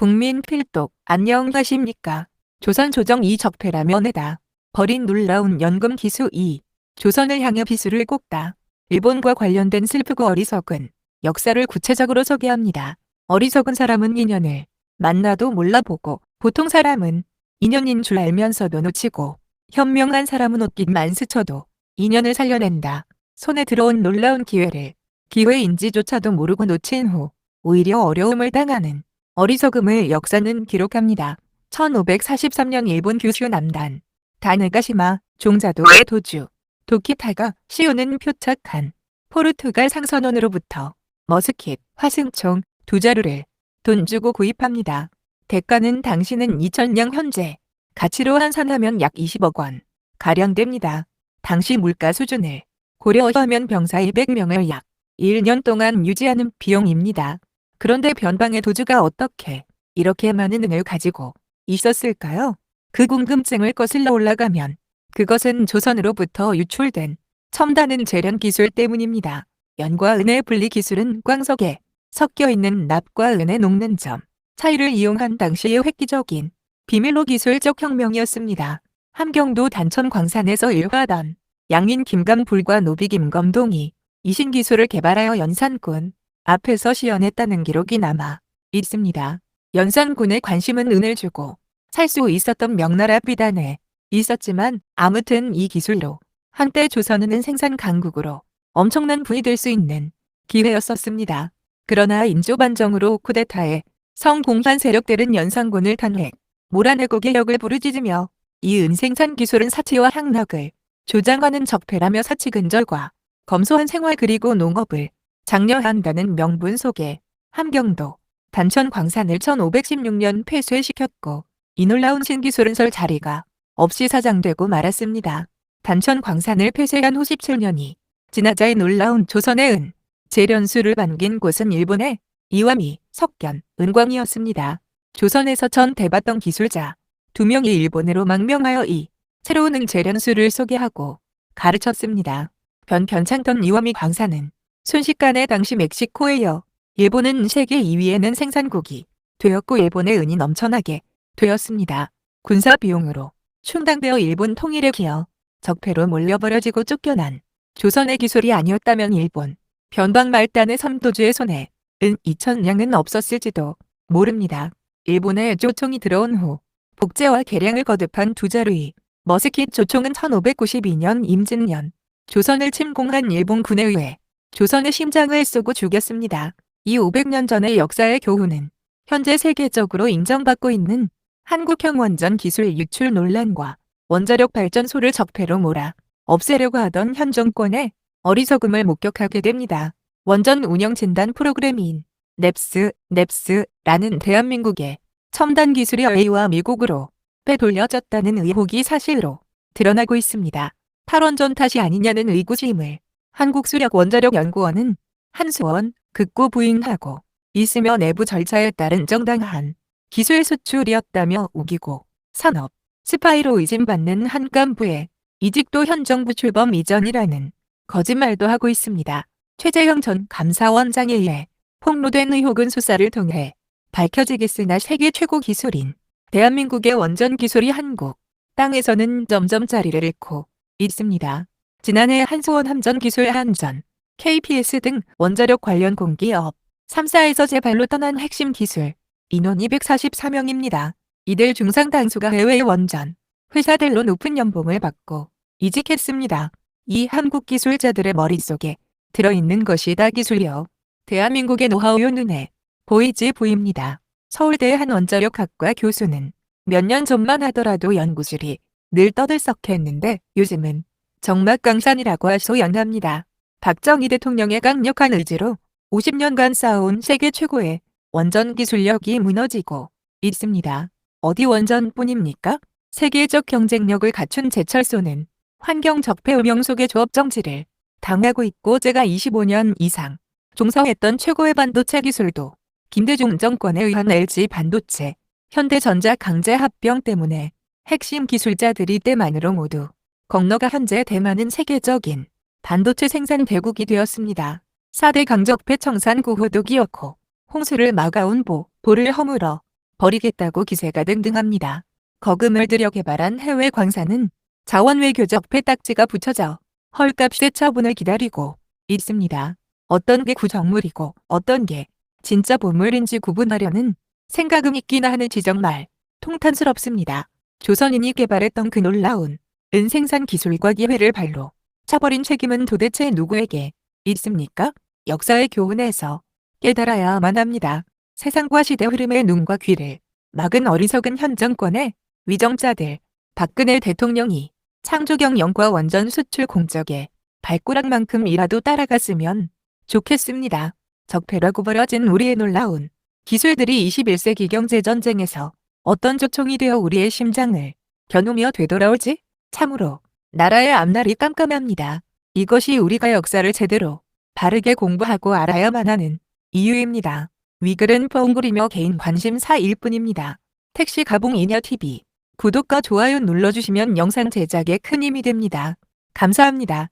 국민 필독 안녕하십니까. 조선 조정 이 적폐라면 해다. 버린 놀라운 연금 기수 2. 조선을 향해 비수를 꽂다. 일본과 관련된 슬프고 어리석은 역사를 구체적으로 소개합니다. 어리석은 사람은 인연을 만나도 몰라보고 보통 사람은 인연인 줄 알면서도 놓치고 현명한 사람은 옷깃만 스쳐도 인연을 살려낸다. 손에 들어온 놀라운 기회를 기회인지조차도 모르고 놓친 후 오히려 어려움을 당하는 어리석음을 역사는 기록합니다. 1543년 일본 규슈 남단 다느가시마 종자도의 도주 도키타가 시오는 표착한 포르투갈 상선원으로부터 머스킷, 화승총 두 자루를 돈 주고 구입합니다. 대가는 당시는 2000년 현재 가치로 환산하면 약 20억 원 가량 됩니다. 당시 물가 수준을 고려하면 병사 200명을 약 1년 동안 유지하는 비용입니다. 그런데 변방의 도주가 어떻게 이렇게 많은 은을 가지고 있었을까요? 그 궁금증을 거슬러 올라가면 그것은 조선으로부터 유출된 첨단은 재련 기술 때문입니다. 연과 은의 분리 기술은 광석에 섞여 있는 납과 은의 녹는 점 차이를 이용한 당시의 획기적인 비밀로 기술적 혁명이었습니다. 함경도 단천 광산에서 일하던 양인 김감불과 노비 김검동이 이신 기술을 개발하여 연산군 앞에서 시연했다는 기록이 남아 있습니다. 연산군의 관심은 은을 주고 살 수 있었던 명나라 비단에 있었지만 아무튼 이 기술로 한때 조선은 생산 강국으로 엄청난 부이 될 수 있는 기회였었습니다. 그러나 인조 반정으로 쿠데타에 성공한 세력들은 연산군을 탄핵, 몰아내고 개혁을 부르짖으며 이 은생산 기술은 사치와 향락을 조장하는 적폐라며 사치 근절과 검소한 생활 그리고 농업을 장려한다는 명분 속에 함경도 단천 광산을 1516년 폐쇄시켰고 이 놀라운 신기술은 설 자리가 없이 사장되고 말았습니다. 단천 광산을 폐쇄한 후 17년이 지나자의 놀라운 조선의 은 재련수를 반긴 곳은 일본의 이와미, 석견, 은광이었습니다. 조선에서 전 대봤던 기술자 두 명이 일본으로 망명하여 이 새로운 은 재련수를 소개하고 가르쳤습니다. 변 괜찮던 이와미 광산은 순식간에 당시 멕시코에 이어 일본은 세계 2위에는 생산국이 되었고 일본의 은이 넘쳐나게 되었습니다. 군사 비용으로 충당되어 일본 통일에 기여 적폐로 몰려버려지고 쫓겨난 조선의 기술이 아니었다면 일본 변방 말단의 삼도주의 손에 은 2천량은 없었을지도 모릅니다. 일본에 조총이 들어온 후 복제와 개량을 거듭한 두 자루이 머스킷 조총은 1592년 임진년 조선을 침공한 일본군에 의해 조선의 심장을 쏘고 죽였습니다. 이 500년 전의 역사의 교훈은 현재 세계적으로 인정받고 있는 한국형 원전 기술 유출 논란과 원자력 발전소를 적폐로 몰아 없애려고 하던 현 정권의 어리석음을 목격하게 됩니다. 원전 운영 진단 프로그램인 넵스, 넵스라는 대한민국의 첨단 기술이 A와 미국으로 빼돌려졌다는 의혹이 사실로 드러나고 있습니다. 탈원전 탓이 아니냐는 의구심을 한국수력원자력연구원은 한수원 극구 부인하고 있으며 내부 절차에 따른 정당한 기술 수출이었다며 우기고 산업 스파이로 의심받는 한 간부의 이직도 현 정부 출범 이전이라는 거짓말도 하고 있습니다. 최재형 전 감사원장에 의해 폭로된 의혹은 수사를 통해 밝혀지겠으나 세계 최고 기술인 대한민국의 원전 기술이 한국 땅에서는 점점 자리를 잃고 있습니다. 지난해 한수원 함전 기술 한전, KPS 등 원자력 관련 공기업 3사에서 재발로 떠난 핵심 기술 인원 244명입니다. 이들 중상 다수가 해외 원전 회사들로 높은 연봉을 받고 이직했습니다. 이 한국 기술자들의 머릿속에 들어있는 것이 다 기술력. 대한민국의 노하우요 눈에 보이지 보입니다. 서울대 한 원자력학과 교수는 몇 년 전만 하더라도 연구실이 늘 떠들썩했는데 요즘은 정막강산이라고 하소연합니다. 박정희 대통령의 강력한 의지로 50년간 쌓아온 세계 최고의 원전 기술력이 무너지고 있습니다. 어디 원전뿐입니까? 세계적 경쟁력을 갖춘 제철소는 환경 적폐 음영 속의 조업 정지를 당하고 있고 제가 25년 이상 종사했던 최고의 반도체 기술도 김대중 정권에 의한 LG 반도체, 현대전자 강제 합병 때문에 핵심 기술자들이 때만으로 모두 건너가 현재 대만은 세계적인 반도체 생산 대국이 되었습니다. 4대 강적폐 청산 구호도 기어코 홍수를 막아온 보, 보를 허물어 버리겠다고 기세가 등등합니다. 거금을 들여 개발한 해외 광산은 자원 외교 적폐 딱지가 붙여져 헐값의 처분을 기다리고 있습니다. 어떤 게 구정물이고 어떤 게 진짜 보물인지 구분하려는 생각은 있기나 하는 지적 말 통탄스럽습니다. 조선인이 개발했던 그 놀라운 은생산 기술과 기회를 발로 차버린 책임은 도대체 누구에게 있습니까? 역사의 교훈에서 깨달아야만 합니다. 세상과 시대 흐름의 눈과 귀를 막은 어리석은 현 정권의 위정자들 박근혜 대통령이 창조경영과 원전 수출 공적에 발꼬락만큼이라도 따라갔으면 좋겠습니다. 적폐라고 버려진 우리의 놀라운 기술들이 21세기 경제전쟁에서 어떤 조총이 되어 우리의 심장을 겨누며 되돌아올지 참으로 나라의 앞날이 깜깜합니다. 이것이 우리가 역사를 제대로 바르게 공부하고 알아야만 하는 이유입니다. 위글은 뻥그리며 개인 관심사일 뿐입니다. 택시 가봉 이녀TV 구독과 좋아요 눌러주시면 영상 제작에 큰 힘이 됩니다. 감사합니다.